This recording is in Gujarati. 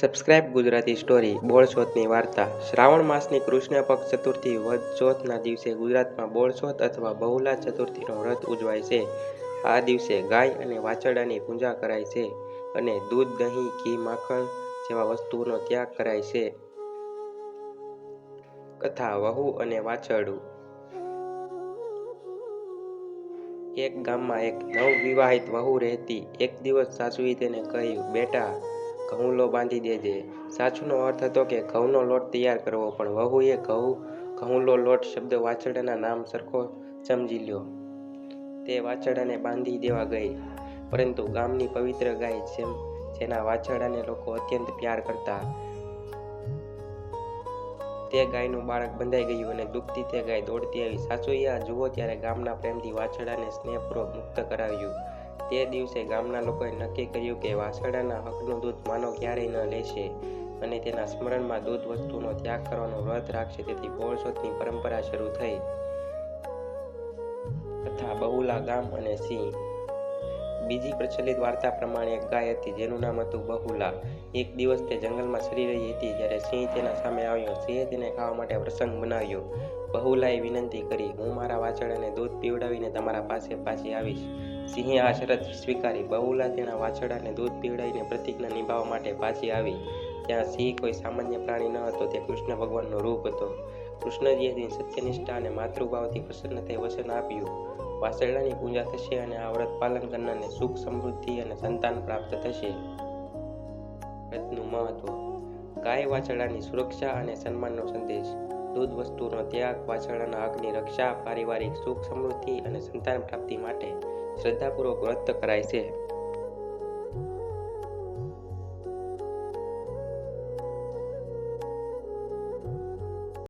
સબસ્ક્રાઇબ ગુજરાતી સ્ટોરી બોળચોથની વાર્તા. શ્રાવણ માસની કૃષ્ણ પક્ષ ચતુર્થી વધ ચોથના દિવસે ગુજરાતમાં બોળચોથ અથવા બહુલા ચતુર્થીનો વ્રત ઉજવાય છે. આ દિવસે ગાય અને વાછરડાની પૂજા કરાય છે અને દૂધ, દહીં, ઘી, માખણ જેવા વસ્તુઓનો ત્યાગ કરાય છે. કથા, વહુ અને વાછરડું. એક ગામમાં એક નવવિવાહિત વહુ રહેતી. એક દિવસ સાસુએ તેને કહ્યું, બેટા ઘઉંલો બાંધી દેજે. સાચુનો અર્થ હતો કે ઘઉંનો લોટ તૈયાર કરવો, પણ વહુએ ઘઉં, ઘઉંલો લોટ શબ્દ વાછરડાના નામ સરખો સમજી લ્યો. તે વાછરડાને બાંધી દેવા ગઈ. પરંતુ ગામની પવિત્ર ગાય જેમ, જેના વાછરડાને લોકો અત્યંત પ્યાર કરતા. તે ગાયનું બાળક બંધાઈ ગયું અને દુઃખથી તે ગાય દોડતી આવી. સાસુએ આ જુઓ ત્યારે ગામના પ્રેમથી વાછરડાને સ્નેહપૂર્વક મુક્ત કરાવ્યું. તે દિવસે ગામના લોકોએ નક્કી કર્યું કે વાછરડાના હકનું દૂધ માનો ક્યારેય ન લેશે અને તેના સ્મરણમાં દૂધ વસ્તુનો ત્યાગ કરવાનો વ્રત રાખશે. તેથી બોળસોતની પરંપરા શરૂ થઈ. તથા બહુલા ગામ અને સિંહ. બીજી પ્રચલિત વાર્તા પ્રમાણે એક ગાય હતી, જેનું નામ હતું બહુલા. એક દિવસ તે જંગલમાં સરી રહી હતી, જ્યારે સિંહ તેના સામે આવ્યો. સિંહે તેને ખાવા માટે પ્રસંગ બનાવ્યો. બહુલાએ વિનંતી કરી, હું મારા વાછરડાને દૂધ પીવડાવીને તમારા પાસે પાછી આવીશ. સિંહે આ શરત સ્વીકારી. બહુલા તેના વાછડાને દૂધ પીવડાવીને પ્રતિજ્ઞા નિભાવવા માટે પાછી આવી. ત્યાં સિંહ કોઈ સામાન્ય પ્રાણી ન હતો, તે કૃષ્ણ ભગવાનનો રૂપ હતો. કૃષ્ણજીએ તેની સત્યનિષ્ઠા અને માતૃભાવથી પ્રસન્ન થઈ વચન આપ્યું. વાછરડાની પૂજા થશે અને આ વ્રત પાલન કરનારને સુખ, સમૃદ્ધિ અને સંતાન પ્રાપ્ત થશે. વ્રતનું મહત્વ. ગાય વાછરડાની સુરક્ષા અને સન્માનનો સંદેશ. દૂધ વસ્તુનો ત્યાગ વાછરડાના હકની રક્ષા, પારિવારિક સુખ, સમૃદ્ધિ અને સંતાન પ્રાપ્તિ માટે. શ્રદ્ધાપૂર્વક વ્રત કરાય છે.